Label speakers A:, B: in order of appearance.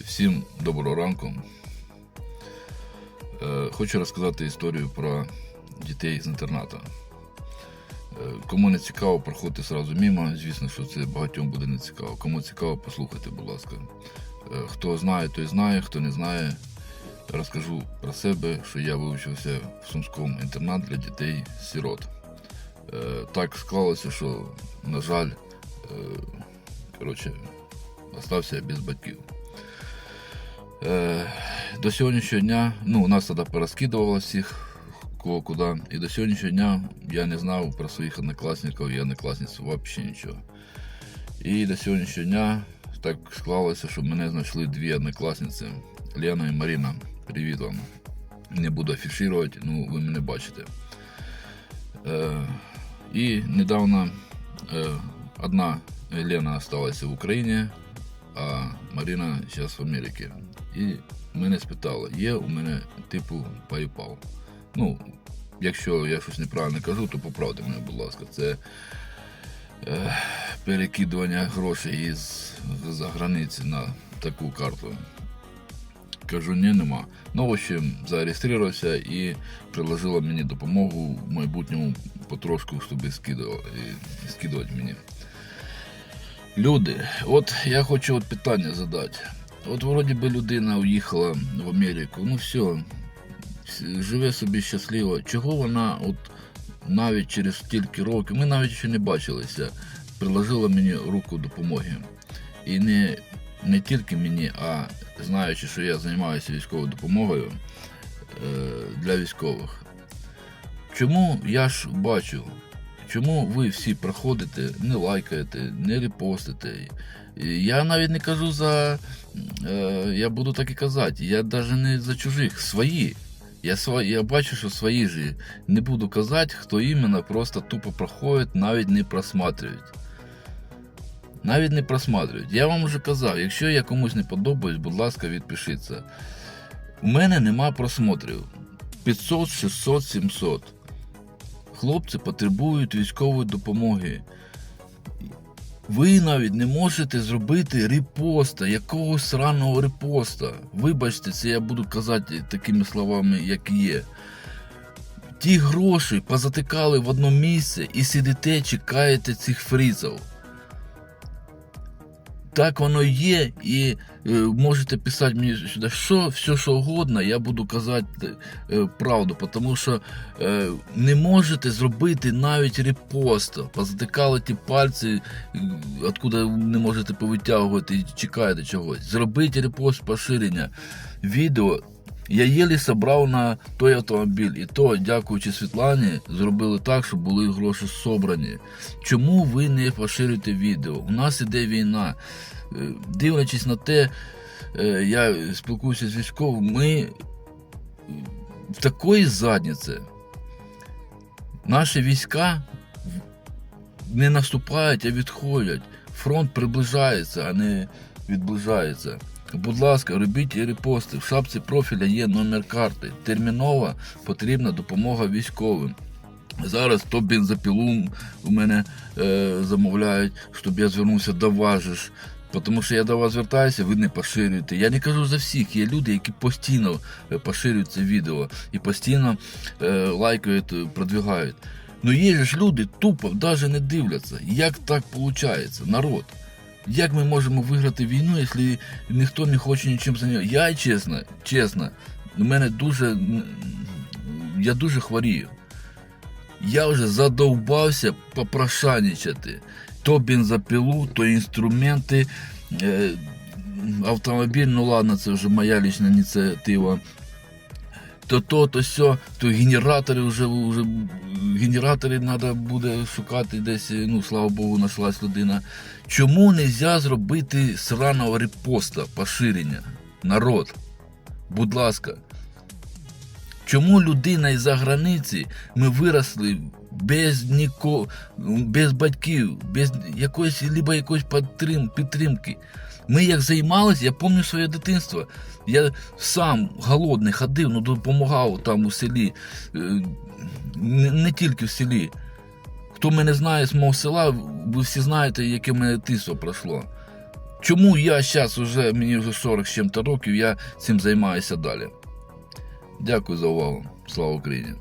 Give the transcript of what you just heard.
A: Всім доброго ранку. Е, Хочу розказати історію про дітей з інтернату. Е, Кому не цікаво, проходьте сразу мимо. Звісно, що це багатьом буде не цікаво. Кому цікаво, послухайте, будь ласка. Е, Хто знає, той знає, хто не знає, розкажу про себе, що я вивчився в Сумському інтернат для дітей сирот. Е, Так склалося, що, на жаль, коротше, остався без батьків. Е, До сьогоднішнього дня, ну, нас тоді порозкидувало всіх, кого куди. І до сьогоднішнього дня я не знав про своїх однокласників і однокласниць взагалі нічого. І до сьогоднішнього дня так склалося, що мене знайшли дві однокласниці Лена і Маріна. Привіт вам. Не буду афішувати, ну ви мене бачите. Е, і недавно е, одна Лена осталась в Україні, а Марина зараз в Америці. І мене спитали, є у мене типу PayPal. Ну, якщо я щось неправильно кажу, то поправте мене, будь ласка. Це е, перекидування грошей із за границі на таку карту. Кажу, ні, нема. Ну, в общем, зареєструвався і приложила мені допомогу в майбутньому потрошку, щоб скидувати мені. Люди, от я хочу от питання задати. От вроді би людина уїхала в Америку, ну все, живе собі щасливо. Чого вона от навіть через стільки років, ми навіть ще не бачилися, приложила мені руку допомоги. І не, не тільки мені, а знаючи, що я займаюся військовою допомогою е, для військових. Чому я ж бачу, чому ви всі проходите, не лайкаєте, не репостите? Я навіть не кажу за. Е, я буду так і казати, я навіть не за чужих, свої. Я свої, я бачу, що свої ж не буду казати, хто іменно просто тупо проходить, навіть не просматривають. Навіть не просматривають. Я вам вже казав, якщо я комусь не подобаюсь, будь ласка, відпишіться. У мене нема просмотрів. 500, 600, 700. Хлопці потребують військової допомоги. Ви навіть не можете зробити репоста, якогось сраного репоста. Вибачте, це я буду казати такими словами, як є. Ті гроші позатикали в одно місце і сидите, чекаєте цих фрізів. Так воно є, і е, можете писати мені сюди, що все, що угодно, я буду казати е, правду, тому що е, не можете зробити навіть репост, Позатикали ті пальці, е, откуда не можете повитягувати і чекаєте чогось. Зробіть репост поширення відео. Я єлі собрав на той автомобіль, і то, дякуючи Світлані, зробили так, щоб були гроші собрані. Чому ви не поширюєте відео? У нас іде війна. Е, Дивлячись на те, е, я спілкуюся з військовим, ми в такої задніці. Наші війська не наступають, а відходять. Фронт приближається, а не відближається. Будь ласка, робіть репости. В шапці профіля є номер карти. Термінова потрібна допомога військовим. Зараз то бензопілу у мене е, замовляють, щоб я звернувся до вас. Тому що я до вас звертаюся, ви не поширюєте. Я не кажу за всіх. Є люди, які постійно е, поширюють це відео і постійно е, лайкають, е, продвигають. Ну є ж люди тупо навіть не дивляться. Як так виходить, народ? Як ми можемо виграти війну, якщо ніхто не хоче нічим зайнятися? Я чесно, чесно, у мене дуже. Я дуже хворію. Я вже задовбався попрошайничати. То бензопилу, то інструменти, е, автомобіль, ну ладно, це вже моя лічна ініціатива. То то, то сьо, то генератори вже, вже генератори треба буде шукати десь. Ну, слава Богу, знайшлась людина. Чому не можна зробити сраного репоста, поширення? Народ, будь ласка. Чому людина із-за границі ми виросли без ніко, без батьків, без якоїсь либо якоїсь підтрим, підтримки? Ми як займалися, я пам'ятаю своє дитинство. Я сам голодний ходив, ну допомагав там у селі, Е, не, тільки в селі. Хто мене знає з мого села, ви всі знаєте, яке в мене дитинство пройшло. чому я зараз уже, мені вже 40 з чим-то років, я цим займаюся далі. Дякую за увагу. Слава Україні!